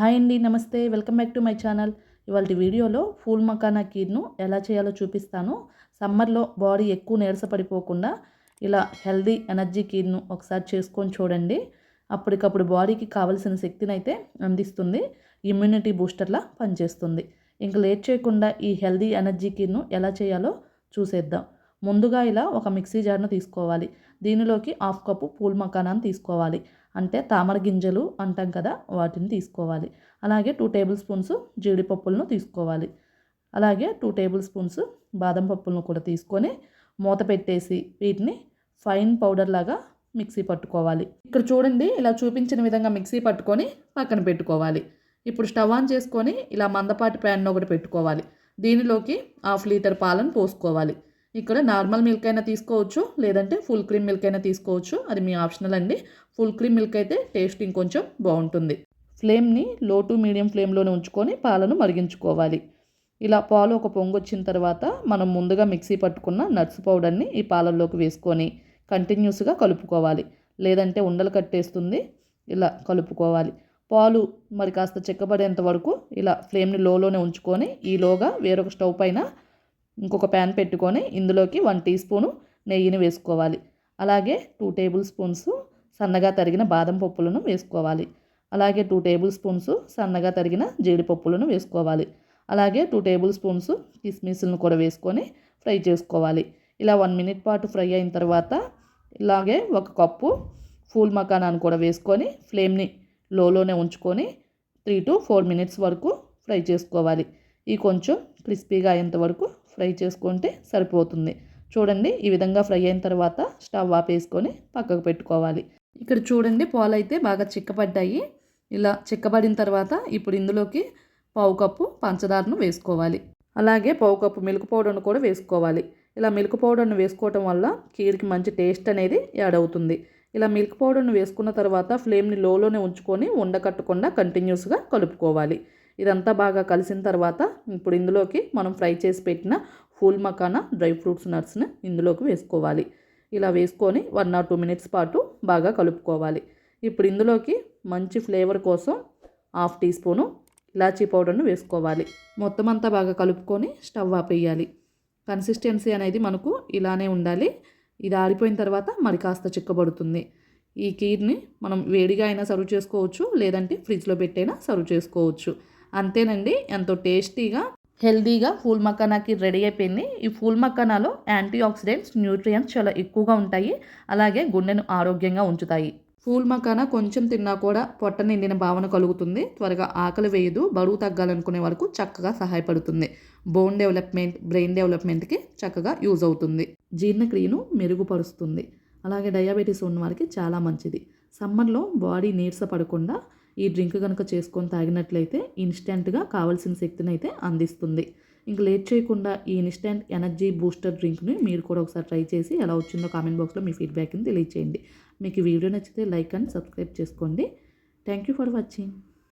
Hi అండి నమస్తే. Welcome back to my channel. ఇవాళ వీడియోలో ఫూల్ మకానా కీర్ను ఎలా చేయాలో చూపిస్తాను. సమ్మర్లో బాడీ ఎక్కువ నీరసపడిపోకుండా ఇలా హెల్దీ ఎనర్జీ కీర్ను ఒకసారి చేసుకొని చూడండి. అప్పటికప్పుడు బాడీకి కావలసిన శక్తిని అయితే అందిస్తుంది. ఇమ్యూనిటీ బూస్టర్లా పనిచేస్తుంది. ఇంక లేట్ చేయకుండా ఈ హెల్దీ ఎనర్జీ కీర్ను ఎలా చేయాలో చూసేద్దాం. ముందుగా ఇలా ఒక మిక్సీ జార్ను తీసుకోవాలి. దీనిలోకి హాఫ్ కప్పు పూల్ మకానాన్ని తీసుకోవాలి. అంటే తామర గింజలు అంటాం కదా వాటిని తీసుకోవాలి. అలాగే టూ టేబుల్ స్పూన్స్ జీడిపప్పులను తీసుకోవాలి. అలాగే టూ టేబుల్ స్పూన్స్ బాదం పప్పులను కూడా తీసుకొని మూత పెట్టేసి వీటిని ఫైన్ పౌడర్ లాగా మిక్సీ పట్టుకోవాలి. ఇక్కడ చూడండి ఇలా చూపించిన విధంగా మిక్సీ పట్టుకొని పక్కన పెట్టుకోవాలి. ఇప్పుడు స్టవ్ ఆన్ చేసుకొని ఇలా మందపాటి ప్యాన్ ఒకటి పెట్టుకోవాలి. దీనిలోకి హాఫ్ లీటర్ పాలను పోసుకోవాలి. ఇక్కడ నార్మల్ మిల్క్ అయినా తీసుకోవచ్చు లేదంటే ఫుల్ క్రీమ్ మిల్క్ అయినా తీసుకోవచ్చు. అది మీ ఆప్షనల్ అండి. ఫుల్ క్రీమ్ మిల్క్ అయితే టేస్ట్ ఇంకొంచెం బాగుంటుంది. ఫ్లేమ్ని లో టు మీడియం ఫ్లేమ్లోనే ఉంచుకొని పాలను మరిగించుకోవాలి. ఇలా పాలు ఒక పొంగు వచ్చిన తర్వాత మనం ముందుగా మిక్సీ పట్టుకున్న నట్స్ పౌడర్ని ఈ పాలల్లోకి వేసుకొని కంటిన్యూస్గా కలుపుకోవాలి. లేదంటే ఉండలు కట్టేస్తుంది ఇలా కలుపుకోవాలి. పాలు మరి కాస్త చెక్కబడేంత వరకు ఇలా ఫ్లేమ్ని లోలోనే ఉంచుకొని ఈలోగా వేరొక స్టవ్ పైన ఇంకొక ప్యాన్ పెట్టుకొని ఇందులోకి వన్ టీ స్పూను నెయ్యిని వేసుకోవాలి. అలాగే టూ టేబుల్ స్పూన్స్ సన్నగా తరిగిన బాదం పప్పులను వేసుకోవాలి. అలాగే టూ టేబుల్ స్పూన్స్ సన్నగా తరిగిన జీడిపప్పులను వేసుకోవాలి. అలాగే టూ టేబుల్ స్పూన్స్ కిస్మిస్లను కూడా వేసుకొని ఫ్రై చేసుకోవాలి. ఇలా వన్ మినిట్ పాటు ఫ్రై అయిన తర్వాత ఇలాగే ఒక కప్పు ఫూల్ మకానాన్ని కూడా వేసుకొని ఫ్లేమ్ని లోలోనే ఉంచుకొని త్రీ టు ఫోర్ మినిట్స్ వరకు ఫ్రై చేసుకోవాలి. ఈ కొంచెం క్రిస్పీగా అయ్యేంత వరకు ఫ్రై చేసుకుంటే సరిపోతుంది. చూడండి ఈ విధంగా ఫ్రై అయిన తర్వాత స్టవ్ ఆపేసుకొని పక్కకు పెట్టుకోవాలి. ఇక్కడ చూడండి పాలు అయితే బాగా చిక్కబడ్డాయి. ఇలా చిక్కబడిన తర్వాత ఇప్పుడు ఇందులోకి పావు కప్పు పంచదారను వేసుకోవాలి. అలాగే పావు కప్పు మిల్క్ పౌడర్ను కూడా వేసుకోవాలి. ఇలా మిల్క్ పౌడర్ను వేసుకోవటం వల్ల కీరికి మంచి టేస్ట్ అనేది యాడ్ అవుతుంది. ఇలా మిల్క్ పౌడర్ను వేసుకున్న తర్వాత ఫ్లేమ్ని లోలోనే ఉంచుకొని ఉండకట్టకుండా కంటిన్యూస్గా కలుపుకోవాలి. ఇదంతా బాగా కలిసిన తర్వాత ఇప్పుడు ఇందులోకి మనం ఫ్రై చేసి పెట్టిన ఫూల్ మకానా డ్రై ఫ్రూట్స్ నట్స్ని ఇందులోకి వేసుకోవాలి. ఇలా వేసుకొని వన్ ఆర్ టూ మినిట్స్ పాటు బాగా కలుపుకోవాలి. ఇప్పుడు ఇందులోకి మంచి ఫ్లేవర్ కోసం హాఫ్ టీ స్పూను ఇలాచీ పౌడర్ను వేసుకోవాలి. మొత్తం అంతా బాగా కలుపుకొని స్టవ్ ఆపేయాలి కన్సిస్టెన్సీ అనేది మనకు ఇలానే ఉండాలి. ఇది ఆరిపోయిన తర్వాత మరి కాస్త చిక్కబడుతుంది. ఈ కీర్ని మనం వేడిగా అయినా సర్వ్ చేసుకోవచ్చు లేదంటే ఫ్రిడ్జ్లో పెట్టైనా సర్వ్ చేసుకోవచ్చు. అంతేనండి. ఎంతో టేస్టీగా హెల్దీగా ఫూల్ మకానాకి రెడీ అయిపోయింది. ఈ ఫూల్ మకానాలో యాంటీ ఆక్సిడెంట్స్ న్యూట్రియంట్స్ చాలా ఎక్కువగా ఉంటాయి. అలాగే గుండెను ఆరోగ్యంగా ఉంచుతాయి. ఫూల్ మకానా కొంచెం తిన్నా కూడా పొట్ట నిండిన భావన కలుగుతుంది. త్వరగా ఆకలి వేయదు. బరువు తగ్గాలనుకునే వరకు చక్కగా సహాయపడుతుంది. బోన్ డెవలప్మెంట్ బ్రెయిన్ డెవలప్మెంట్కి చక్కగా యూజ్ అవుతుంది. జీర్ణక్రియను మెరుగుపరుస్తుంది. అలాగే డయాబెటీస్ ఉన్న వారికి చాలా మంచిది. సమ్మర్లో బాడీ నీరసపడకుండా ఈ డ్రింక్ కనుక చేసుకొని తాగినట్లయితే ఇన్స్టెంట్గా కావాల్సిన శక్తిని అయితే అందిస్తుంది. ఇంకా లేట్ చేయకుండా ఈ ఇన్స్టెంట్ ఎనర్జీ బూస్టర్ డ్రింక్ని మీరు కూడా ఒకసారి ట్రై చేసి ఎలా వచ్చిందో కామెంట్ బాక్స్లో మీ ఫీడ్బ్యాక్ని తెలియచేయండి. మీకు వీడియో నచ్చితే లైక్ అండ్ సబ్స్క్రైబ్ చేసుకోండి. Thank you for watching.